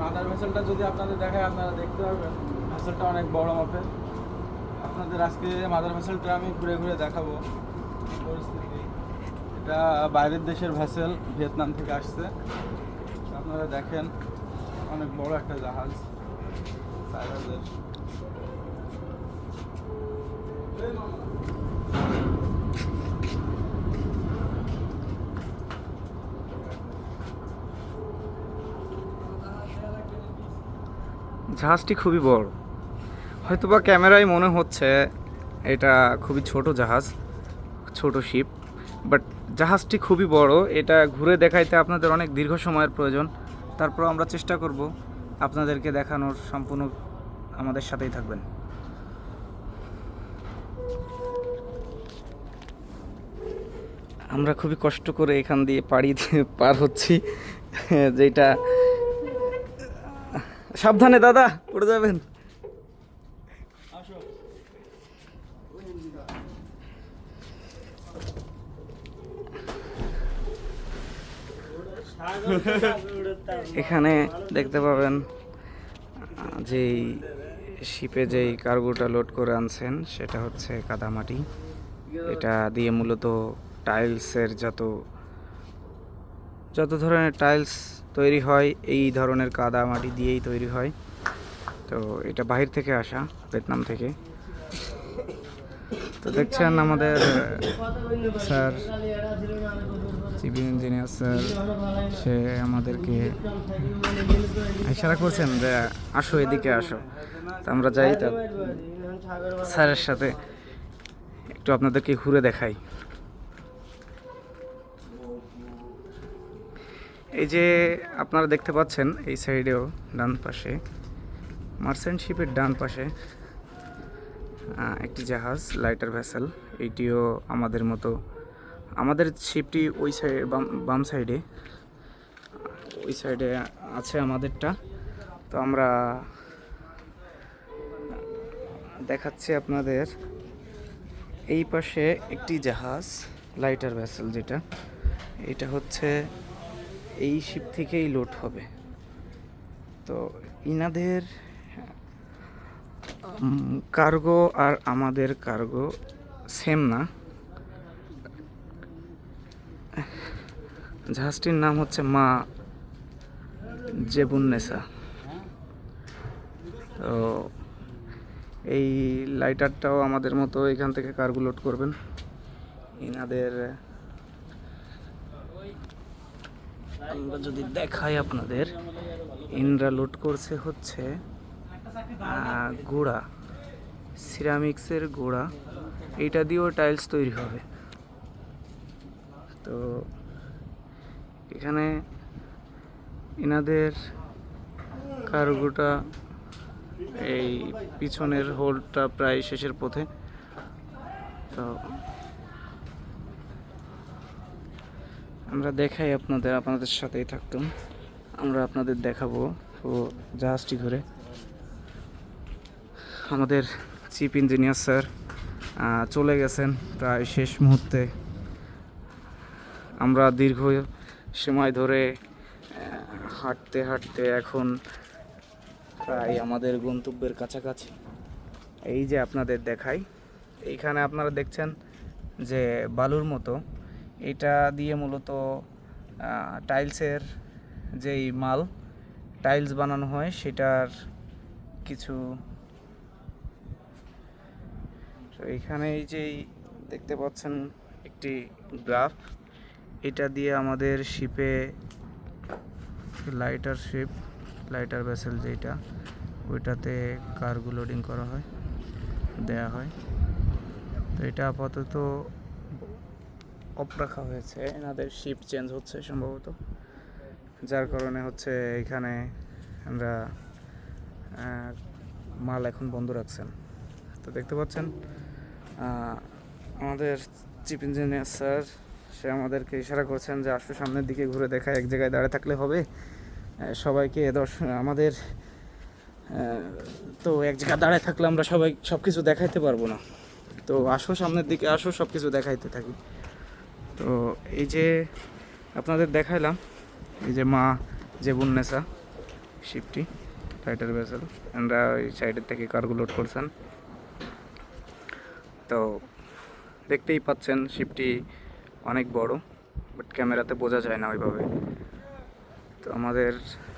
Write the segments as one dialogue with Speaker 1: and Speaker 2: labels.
Speaker 1: Mother ভেসেলটা যদি আপনাদের দেখায়, আপনারা দেখতে পারবেন। ভেসেলটা অনেক বড় মাপের আপনাদের আজকে মাদার ভেসেলটা আমি ঘুরে ঘুরে দেখাবো। পরিস্থিতি। এটা বাইরের দেশের ভেসেল, ভিয়েতনাম থেকে আসছে। আপনারা দেখেন, অনেক বড় একটা জাহাজ। সাইরাজের।
Speaker 2: জাহাজটি খুবই বড়। হয়তোবা ক্যামেরায় মনে হচ্ছে এটা খুবই ছোট জাহাজ, ছোট শিপ বাট জাহাজটি খুবই বড়। এটা ঘুরে দেখাইতে আপনাদের অনেক দীর্ঘ সময়ের প্রয়োজন। তারপর আমরা চেষ্টা করব আপনাদেরকে দেখানোর সম্পূর্ণ আমাদের সাথেই থাকবেন। আমরা খুবই কষ্ট করে এখান দিয়ে পাড়ি দিয়ে পার হচ্ছি, যেটা সাবধানে, দাদা, পড়ে যাবেন। এখানে দেখতে পাবেন, যেই শিপে যেই কার্গোটা লোড করে আনছেন, সেটা হচ্ছে কাদামাটি। এটা দিয়ে মূলত টাইলসের যত যত ধরনের টাইলস তৈরি হয়, এই ধরনের কাদা মাটি দিয়েই তৈরি হয়। তো এটা বাহির থেকে আসা, ভিয়েতনাম থেকে। তো দেখছেন আমাদের স্যার, সিভিল ইঞ্জিনিয়ার স্যার, সে আমাদেরকে ইশারা করছেন যে আসো, এদিকে আসো। তো আমরা যাই, তা স্যারের সাথে একটু আপনাদেরকে ঘুরে দেখাই। এই যে আপনারা দেখতে পাচ্ছেন, এই সাইডেও ডান পাশে মার্সেন্ট শিপের ডান পাশে একটি জাহাজ, লাইটার ভেসেল এইটিও আমাদের মতো, আমাদের শিপটি ওই সাইড বাম বাম সাইডে, ওই সাইডে আছে আমাদেরটা। তো আমরা দেখাচ্ছি আপনাদের, এই পাশে একটি জাহাজ, লাইটার ভেসেল যেটা, এটা হচ্ছে এই শিপ থেকেই লোড হবে। তো ইনাদের কার্গো আর আমাদের কার্গো সেম না। জাহাজটির নাম হচ্ছে মা জেবুন্নেসা তো এই লাইটারটাও আমাদের মতো এখান থেকে কার্গো লোড করবেন। ইনাদের আমরা যদি দেখাই আপনাদের ইনরা লোড করছে হচ্ছে গোড়া, সিরামিক্সের গোড়া। এইটা দিয়েও টাইলস তৈরি হবে। তো এখানে এনাদের কার্গোটা এই পিছনের হোলটা প্রায় শেষের পথে। তো আমরা দেখাই আপনাদের আপনাদের সাথেই থাকতাম। আমরা আপনাদের দেখাবো ও জাহাজটি ঘুরে। আমাদের চিফ ইঞ্জিনিয়ার স্যার চলে গেছেন প্রায় শেষ মুহূর্তে। আমরা দীর্ঘ সময় ধরে হাঁটতে হাঁটতে এখন প্রায় আমাদের গন্তব্যের কাছাকাছি। এই যে আপনাদের দেখাই, এইখানে আপনারা দেখছেন যে বালুর মতো এটা দিয়ে মূলত টাইলসের যেই মাল, টাইলস বানানো হয়, সেটার কিছু তো এখানে এই যে দেখতে পাচ্ছেন একটি গ্রাফ, এটা দিয়ে আমাদের শিপে লাইটার শিপ লাইটার ভেসেল যেটা ওইটাতে কারগো লোডিং করা হয়, দেয়া হয়। তো এটা আপাতত অফ রাখা হয়েছে। এনাদের শিফট চেঞ্জ হচ্ছে সম্ভবত। যার কারণে হচ্ছে এখানে আমরা মাল এখন বন্ধ রাখছেন। তো দেখতে পাচ্ছেন আমাদের চিফ ইঞ্জিনিয়ার স্যার সে আমাদেরকে ইশারা করছেন যে আসো সামনের দিকে ঘুরে দেখা এক জায়গায় দাঁড়িয়ে থাকলে হবে। সবাইকে দর্শন আমাদের তো এক জায়গায় দাঁড়ায় থাকলে আমরা সবাই সব কিছু দেখাইতে পারব না। তো আসো সামনের দিকে, আসো সব কিছু দেখাইতে থাকি। তো এই যে আপনাদের দেখাইলাম, এই যে মা যে বুন্নেসা শিপটি লাইটার ভেসেল আমরা ওই সাইডের থেকে কার্গো লোড করছেন। তো দেখতেই পাচ্ছেন শিপটি অনেক বড়, বাট ক্যামেরাতে বোঝা যায় না ওইভাবে। তো আমাদের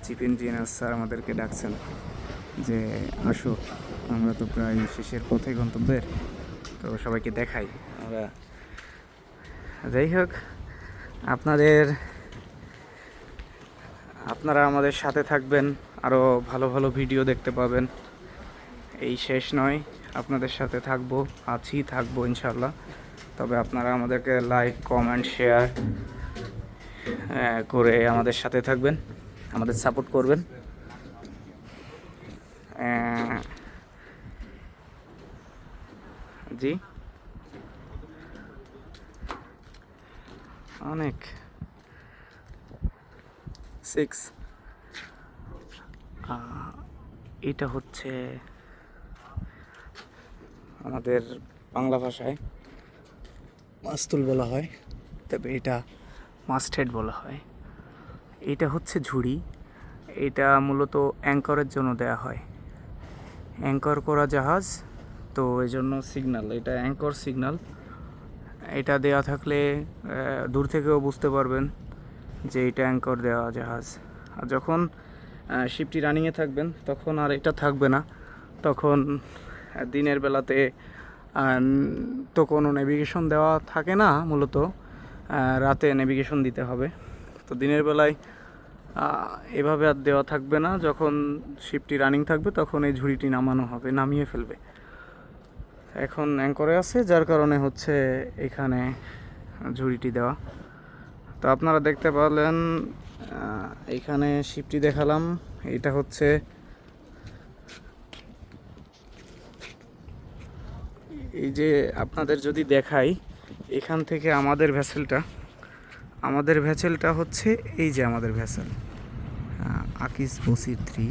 Speaker 2: চিফ ইঞ্জিনিয়ার স্যার আমাদেরকে ডাকছেন যে, আসো, আমরা তো প্রায় শেষের পথে গন্তব্যের, তো সবাইকে দেখাই। আমরা যাই হোক, আপনাদের, আপনারা আমাদের সাথে থাকবেন আরও ভালো ভালো ভিডিও দেখতে পাবেন। এই শেষ নয়, আপনাদের সাথে থাকব, আছি, থাকব ইনশাল্লাহ তবে আপনারা আমাদেরকে লাইক কমেন্ট শেয়ার করে আমাদের সাথে থাকবেন, আমাদের সাপোর্ট করবেন। জি? অনেক। সিক্স এটা হচ্ছে আমাদের বাংলা ভাষায় মাস্তুল বলা হয় তবে এটা মাস্টেড বলা হয়। এটা হচ্ছে ঝুড়ি এটা মূলত অ্যাঙ্করের জন্য দেয়া হয়। অ্যাঙ্কর করা জাহাজ তো এই জন্য সিগন্যাল এটা অ্যাঙ্কর সিগন্যাল। এটা দেয়া থাকলে দূর থেকেও বুঝতে পারবেন যে এটা অ্যাঙ্কর দেওয়া জাহাজ। আর যখন শিপটি রানিংয়ে থাকবেন, তখন আর এটা থাকবে না। তখন দিনের বেলাতে তো কোনো নেভিগেশন দেওয়া থাকে না মূলত রাতে নেভিগেশন দিতে হবে। তো দিনের বেলায় এভাবে আর দেওয়া থাকবে না। যখন শিপটি রানিং থাকবে, তখন এই ঝুড়িটি নামানো হবে, নামিয়ে ফেলবে। এখন অ্যাঙ্করে আছে, যার কারণে হচ্ছে এখানে ঝুড়িটি দেওয়া। তো আপনারা দেখতে পারলেন এখানে শিপটি দেখালাম। এটা হচ্ছে এই যে আপনাদের যদি দেখাই, এখান থেকে আমাদের ভ্যাসেলটা আমাদের ভ্যাসেলটা হচ্ছে এই যে আমাদের ভ্যাসেল আকিস বসির থ্রি।